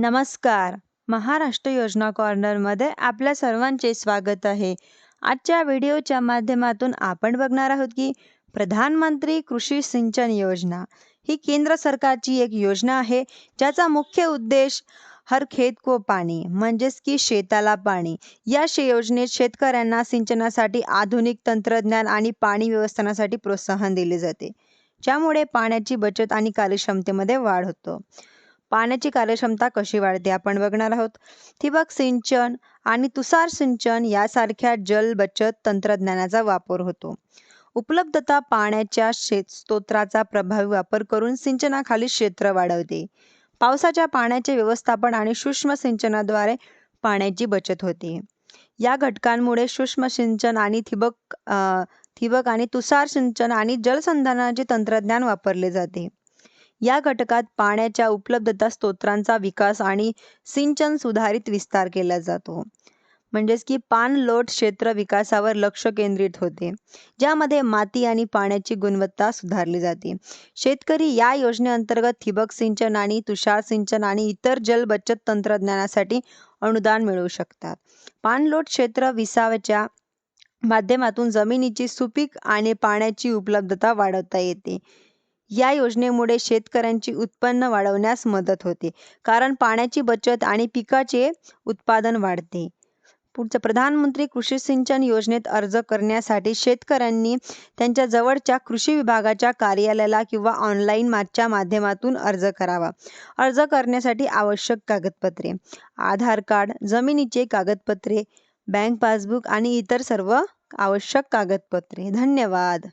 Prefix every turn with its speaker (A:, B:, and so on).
A: नमस्कार. महाराष्ट्र योजना कॉर्नरमध्ये आपल्या सर्वांचे स्वागत आहे. आजच्या व्हिडिओच्या माध्यमातून आपण बघणार आहोत की प्रधानमंत्री कृषी सिंचन योजना ही केंद्र सरकारची एक योजना आहे ज्याचा मुख्य उद्देश हर खेत को पाणी म्हणजेच की शेताला पाणी. या शे योजनेत शेतकऱ्यांना सिंचनासाठी आधुनिक तंत्रज्ञान आणि पाणी व्यवस्थानासाठी प्रोत्साहन दिले जाते. ज्यामुळे पाण्याची बचत आणि कार्यक्षमतेमध्ये वाढ होतो. पाण्याची कार्यक्षमता कशी वाढते आपण बघणार आहोत. ठिबक सिंचन आणि तुषार सिंचन यासारख्या जल बचत तंत्रज्ञानाचा वापर होतो. उपलब्धता पाण्याच्या शेत स्तोत्राचा प्रभावी वापर करून सिंचनाखाली क्षेत्र वाढवते. पावसाच्या पाण्याचे व्यवस्थापन आणि सूक्ष्म सिंचनाद्वारे पाण्याची बचत होते. या घटकांमुळे सूक्ष्म सिंचन आणि ठिबक ठिबक आणि तुषार सिंचन आणि जलसंधारणाचे तंत्रज्ञान वापरले जाते. या घटकात पाण्याच्या उपलब्धता स्तोत्रांचा विकास आणि सिंचन सुधारित विस्तार केला जातो. म्हणजेच की पाणलोट क्षेत्र विकासावर लक्ष केंद्रित होते ज्यामध्ये माती आणि पाण्याची गुणवत्ता सुधारली जाते. शेतकरी या योजनेअंतर्गत ठिबक सिंचन आणि तुषार सिंचन आणि इतर जल बचत तंत्रज्ञानासाठी अनुदान मिळवू शकतात. पाणलोट क्षेत्र विसाव्याच्या माध्यमातून जमिनीची सुपीक आणि पाण्याची उपलब्धता वाढवता येते. या योजनेमुळे शेतकऱ्यांची उत्पन्न वाढवण्यास मदत होते. कारण पाण्याची बचत आणि पिकाचे उत्पादन वाढते. पुढचं प्रधानमंत्री कृषी सिंचन योजनेत अर्ज करण्यासाठी शेतकऱ्यांनी त्यांच्या जवळच्या कृषी विभागाच्या कार्यालयाला किंवा ऑनलाईन मागच्या माध्यमातून अर्ज करावा. अर्ज करण्यासाठी आवश्यक कागदपत्रे आधार कार्ड जमिनीचे कागदपत्रे बँक पासबुक आणि इतर सर्व आवश्यक कागदपत्रे. धन्यवाद.